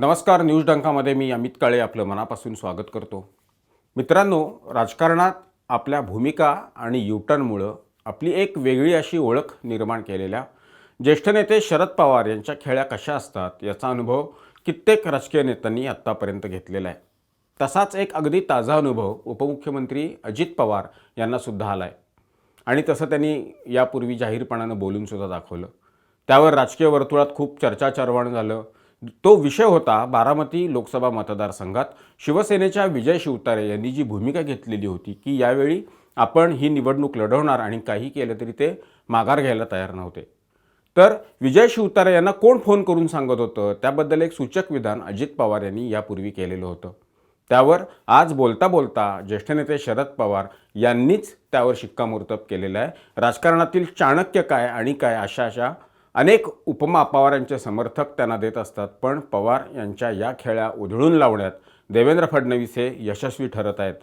नमस्कार न्यूज डंकामध्ये मी अमित काळे आपलं मनापासून स्वागत करतो. मित्रांनो राजकारणात आपल्या भूमिका आणि युटर्नमुळं आपली एक वेगळी अशी ओळख निर्माण केलेल्या ज्येष्ठ नेते शरद पवार यांच्या खेळ्या कशा असतात याचा अनुभव कित्येक राजकीय नेत्यांनी आत्तापर्यंत घेतलेला आहे. तसाच एक अगदी ताजा अनुभव उपमुख्यमंत्री अजित पवार यांना सुद्धा आला आहे आणि तसं त्यांनी यापूर्वी जाहीरपणानं बोलूनसुद्धा दाखवलं. त्यावर राजकीय वर्तुळात खूप चर्चा चर्वण झालं. तो विषय होता बारामती लोकसभा मतदारसंघात. शिवसेनेच्या विजय शिवतारे यांनी जी भूमिका घेतलेली होती की यावेळी आपण ही निवडणूक लढवणार आणि काही केलं तरी ते माघार घ्यायला तयार नव्हते. तर विजय शिवतारे यांना कोण फोन करून सांगत होतं? त्याबद्दल एक सूचक विधान अजित पवार यांनी यापूर्वी केलेलं होतं. त्यावर आज बोलता बोलता ज्येष्ठ नेते शरद पवार यांनीच त्यावर शिक्कामोर्तब केलेलं आहे. राजकारणातील चाणक्य काय आणि काय अशा अशा अनेक उपमा पवारांचे समर्थक त्यांना देत असतात पण पवार यांच्या या खेळ्या उधळून लावण्यात देवेंद्र फडणवीस हे यशस्वी ठरत आहेत.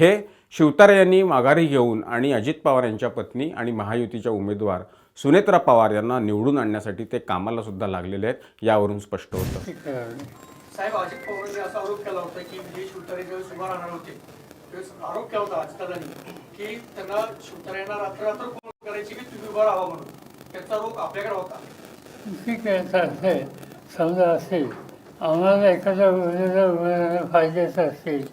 हे शिवतारे यांनी माघारी घेऊन आणि अजित पवार यांच्या पत्नी आणि महायुतीच्या उमेदवार सुनेत्रा पवार यांना निवडून आणण्यासाठी ते कामाला सुद्धा लागलेले आहेत यावरून स्पष्ट होतं. साहेब अजित पवारांनी असा आरोप केला होता की विजय शिवतारे ज्यावेळेस उभा राहणार होते त्यावेळेस आरोप केला होता अजितदादांनी की त्यांना शिवतारे यांना रात्र रात्र फोन करायची की तुम्ही उभा राहा म्हणून. त्याचा आपल्याकडे होता. ठीक आहे चालतंय समजा असेल. आम्हाला एखाद्या वेळेला वेळेला फायद्याचं असेल.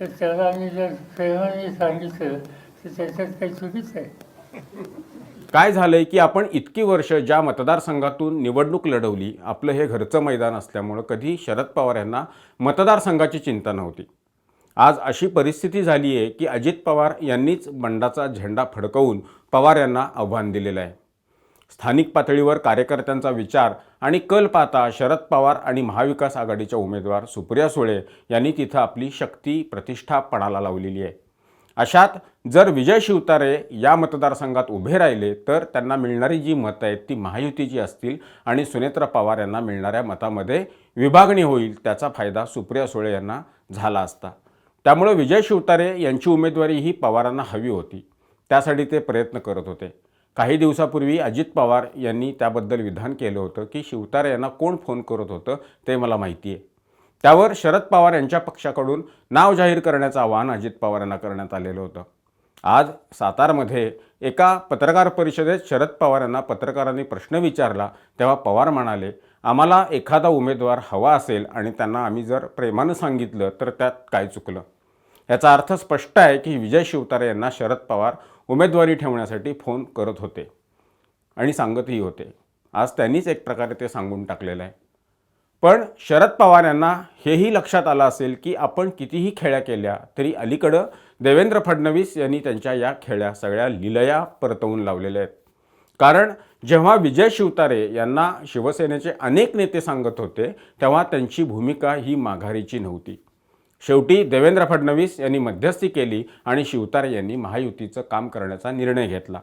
तर त्याला आम्ही जर प्रेमाने सांगितलं तर त्याच्यात काही चुकीचं आहे. काय झालंय की आपण इतकी वर्ष ज्या मतदारसंघातून निवडणूक लढवली आपलं हे घरचं मैदान असल्यामुळं कधी शरद पवार यांना मतदारसंघाची चिंता नव्हती. आज अशी परिस्थिती झाली आहे की अजित पवार यांनीच बंडाचा झेंडा फडकवून पवार यांना आव्हान दिलेलं आहे. स्थानिक पातळीवर कार्यकर्त्यांचा विचार आणि कल पाहता शरद पवार आणि महाविकास आघाडीच्या उमेदवार सुप्रिया सुळे यांनी तिथं आपली शक्ती प्रतिष्ठा पणाला लावलेली आहे. अशात जर विजय शिवतारे या मतदारसंघात उभे राहिले तर त्यांना मिळणारी जी मतं आहेत ती महायुतीची असतील आणि सुनेत्रा पवार यांना मिळणाऱ्या मतामध्ये विभागणी होईल त्याचा फायदा सुप्रिया सुळे यांना झाला असता. त्यामुळं विजय शिवतारे यांची उमेदवारी ही पवारांना हवी होती. त्यासाठी ते प्रयत्न करत होते. काही दिवसापूर्वी अजित पवार यांनी त्याबद्दल विधान केलं होतं की शिवतारे यांना कोण फोन करत होतं ते मला माहिती आहे त्यावर शरद पवार यांच्या पक्षाकडून नाव जाहीर करण्याचं आवाहन अजित पवार यांना करण्यात आलेलं होतं. आज सातारमध्ये एका पत्रकार परिषदेत शरद पवार यांना पत्रकारांनी प्रश्न विचारला तेव्हा पवार म्हणाले आम्हाला एखादा उमेदवार हवा असेल आणि त्यांना आम्ही जर प्रेमानं सांगितलं तर त्यात काय चुकलं? याचा अर्थ स्पष्ट आहे की विजय शिवतारे यांना शरद पवार उमेदवारी ठेवण्यासाठी फोन करत होते आणि सांगतही होते. आज त्यांनीच एक प्रकारे ते सांगून टाकलेलं आहे. पण शरद पवार यांना हेही लक्षात आलं असेल की आपण कितीही खेळ्या केल्या तरी अलीकडं देवेंद्र फडणवीस यांनी त्यांच्या या खेळ्या सगळ्या लिलया परतवून लावलेल्या आहेत. कारण जेव्हा विजय शिवतारे यांना शिवसेनेचे अनेक नेते सांगत होते तेव्हा त्यांची भूमिका ही माघारीची नव्हती. शेवटी देवेंद्र फडणवीस यांनी मध्यस्थी केली आणि शिवतारे यांनी महायुतीचं काम करण्याचा निर्णय घेतला.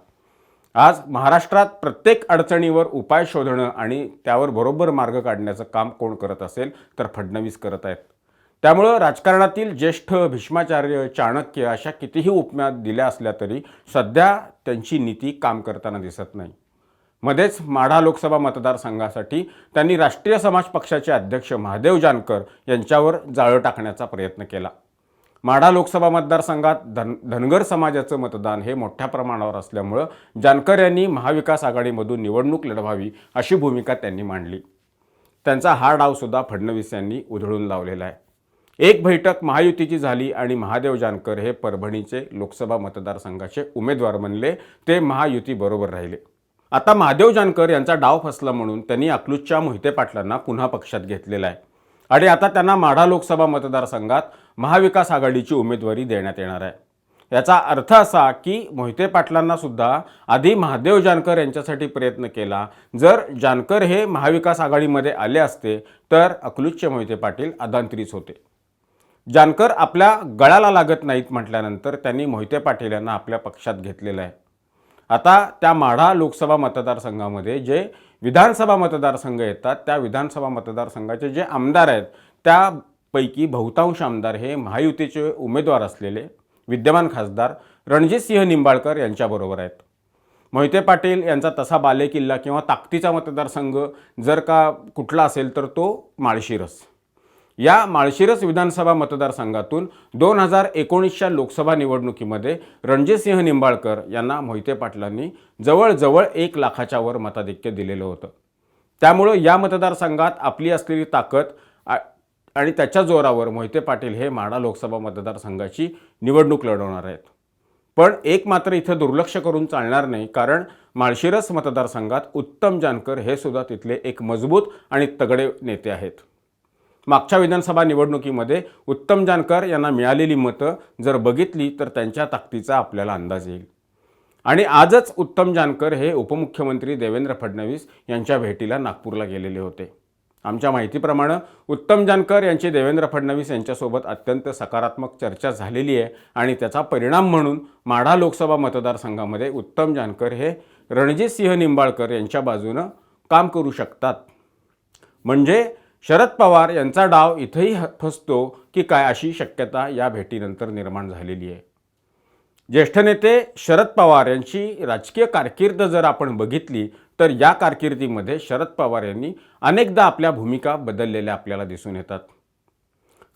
आज महाराष्ट्रात प्रत्येक अडचणीवर उपाय शोधणं आणि त्यावर बरोबर मार्ग काढण्याचं काम कोण करत असेल तर फडणवीस करत आहेत. त्यामुळं राजकारणातील ज्येष्ठ भीष्माचार्य चाणक्य अशा कितीही उपम्या दिल्या असल्या तरी सध्या त्यांची नीती काम करताना दिसत नाही. मध्येच माढा लोकसभा मतदारसंघासाठी त्यांनी राष्ट्रीय समाज पक्षाचे अध्यक्ष महादेव जानकर यांच्यावर जाळं टाकण्याचा प्रयत्न केला. माढा लोकसभा मतदारसंघात धन धनगर समाजाचं मतदान हे मोठ्या प्रमाणावर असल्यामुळं जानकर यांनी महाविकास आघाडीमधून निवडणूक लढवावी अशी भूमिका त्यांनी मांडली. त्यांचा हा डावसुद्धा फडणवीस यांनी उधळून लावलेला आहे. एक बैठक महायुतीची झाली आणि महादेव जानकर हे परभणीचे लोकसभा मतदारसंघाचे उमेदवार बनले ते महायुतीबरोबर राहिले. आता महादेव जानकर यांचा डाव फसला म्हणून त्यांनी अकलूजच्या मोहिते पाटलांना पुन्हा पक्षात घेतलेला आहे. आणि आता त्यांना माढा लोकसभा मतदारसंघात महाविकास आघाडीची उमेदवारी देण्यात येणार आहे. याचा अर्थ असा की मोहिते पाटलांना सुद्धा आधी महादेव जानकर यांच्यासाठी प्रयत्न केला. जर जानकर हे महाविकास आघाडीमध्ये आले असते तर अकलूजचे मोहिते पाटील अदांतरीच होते. जानकर आपल्या गळाला लागत नाहीत म्हटल्यानंतर त्यांनी मोहिते पाटील यांना आपल्या पक्षात घेतलेलं आहे. आता त्या माढा लोकसभा मतदारसंघामध्ये जे विधानसभा मतदारसंघ येतात त्या विधानसभा मतदारसंघाचे जे आमदार आहेत त्यापैकी बहुतांश आमदार हे महायुतीचे उमेदवार असलेले विद्यमान खासदार रणजितसिंह निंबाळकर यांच्याबरोबर आहेत. मोहिते पाटील यांचा तसा बालेकिल्ला किंवा ताकदीचा मतदारसंघ जर का कुठला असेल तर तो माळशिरस. या माळशिरस विधानसभा मतदारसंघातून दोन हजार एकोणीसच्या लोकसभा निवडणुकीमध्ये रणजितसिंह निंबाळकर यांना मोहिते पाटलांनी जवळजवळ एक लाखाच्या वर मताधिक्य दिलेलं होतं. त्यामुळं या मतदारसंघात आपली असलेली ताकद आणि त्याच्या जोरावर मोहिते पाटील हे माढा लोकसभा मतदारसंघाची निवडणूक लढवणार आहेत. पण एक मात्र इथं दुर्लक्ष करून चालणार नाही कारण माळशिरस मतदारसंघात उत्तम जानकर हे सुद्धा तिथले एक मजबूत आणि तगडे नेते आहेत. मागच्या विधानसभा निवडणुकीमध्ये उत्तम जानकर यांना मिळालेली मतं जर बघितली तर त्यांच्या ताकदीचा आपल्याला अंदाज येईल. आणि आजच उत्तम जानकर हे उपमुख्यमंत्री देवेंद्र फडणवीस यांच्या भेटीला नागपूरला गेलेले होते. आमच्या माहितीप्रमाणे उत्तम जानकर यांची देवेंद्र फडणवीस यांच्यासोबत अत्यंत सकारात्मक चर्चा झालेली आहे आणि त्याचा परिणाम म्हणून माढा लोकसभा मतदारसंघामध्ये उत्तम जानकर हे रणजित सिंह निंबाळकर यांच्या बाजूनं काम करू शकतात. म्हणजे शरद पवार यांचा डाव इथंही ह- फसतो की काय अशी शक्यता या भेटीनंतर निर्माण झालेली आहे. ज्येष्ठ नेते शरद पवार यांची राजकीय कारकीर्द जर आपण बघितली तर या कारकिर्दीमध्ये शरद पवार यांनी अनेकदा आपल्या भूमिका बदललेल्या आपल्याला दिसून येतात.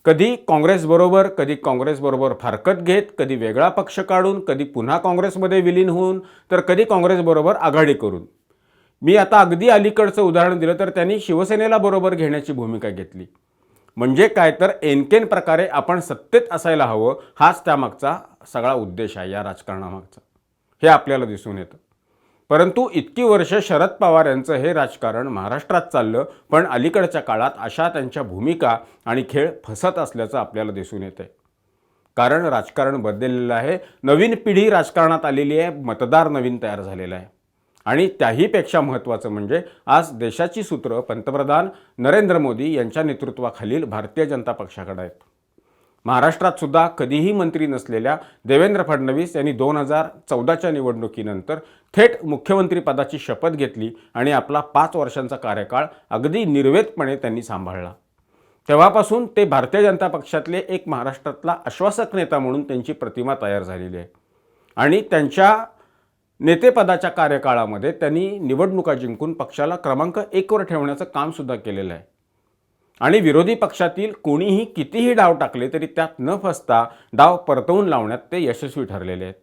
कधी काँग्रेसबरोबर कधी काँग्रेसबरोबर फारकत घेत कधी वेगळा पक्ष काढून कधी पुन्हा काँग्रेसमध्ये विलीन होऊन तर कधी काँग्रेसबरोबर आघाडी करून. मी आता अगदी अलीकडचं उदाहरण दिलं तर त्यांनी शिवसेनेला बरोबर घेण्याची भूमिका घेतली. म्हणजे काय तर एनकेन प्रकारे आपण सत्तेत असायला हवं हाच त्यामागचा सगळा उद्देश आहे या राजकारणामागचा. हे आपल्याला दिसून येतं. परंतु इतकी वर्ष शरद पवार यांचं हे राजकारण महाराष्ट्रात चाललं पण अलीकडच्या काळात अशा त्यांच्या भूमिका आणि खेळ फसत असल्याचं आपल्याला दिसून येतं कारण राजकारण बदललेलं आहे. नवीन पिढी राजकारणात आलेली आहे. मतदार नवीन तयार झालेला आहे. आणि त्याहीपेक्षा महत्त्वाचं म्हणजे आज देशाची सूत्रं पंतप्रधान नरेंद्र मोदी यांच्या नेतृत्वाखालील भारतीय जनता पक्षाकडे आहेत. महाराष्ट्रात सुद्धा कधीही मंत्री नसलेल्या देवेंद्र फडणवीस यांनी दोन हजार चौदाच्या निवडणुकीनंतर थेट मुख्यमंत्रीपदाची शपथ घेतली आणि आपला पाच वर्षांचा कार्यकाळ अगदी निर्वेतपणे त्यांनी सांभाळला. तेव्हापासून ते भारतीय जनता पक्षातले एक महाराष्ट्रातला आश्वासक नेता म्हणून त्यांची प्रतिमा तयार झालेली आहे. आणि त्यांच्या नेतेपदाच्या कार्यकाळामध्ये त्यांनी निवडणुका जिंकून पक्षाला क्रमांक एकवर ठेवण्याचं कामसुद्धा केलेलं आहे. आणि विरोधी पक्षातील कोणीही कितीही डाव टाकले तरी त्यात न फसता डाव परतवून लावण्यात ते यशस्वी ठरलेले आहेत.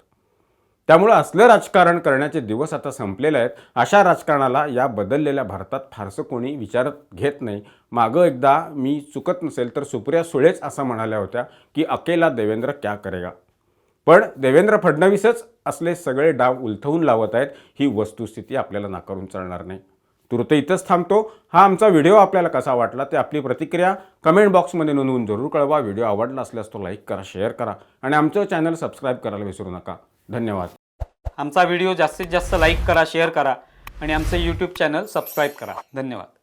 त्यामुळं असलं राजकारण करण्याचे दिवस आता संपलेले आहेत. अशा राजकारणाला या बदललेल्या भारतात फारसं कोणी विचारत घेत नाही. मागं एकदा मी चुकत नसेल तर सुप्रिया सुळेच असं म्हणाल्या होत्या की अकेला देवेंद्र क्या करेगा? पण देवेंद्र फडणवीसच असले सगळे डाव उलथवून लावत आहेत ही वस्तुस्थिती आपल्याला नाकारून चालणार नाही. तुर्त इथंच थांबतो. हा आमचा व्हिडिओ आपल्याला कसा वाटला ते आपली प्रतिक्रिया कमेंट बॉक्समध्ये नोंदवून जरूर कळवा. व्हिडिओ आवडला असल्यास तो लाईक करा शेअर करा आणि आमचं चॅनल सबस्क्राईब करायला विसरू नका. धन्यवाद. आमचा व्हिडिओ जास्तीत जास्त लाईक करा शेअर करा आणि आमचं यूट्यूब चॅनल सबस्क्राईब करा. धन्यवाद.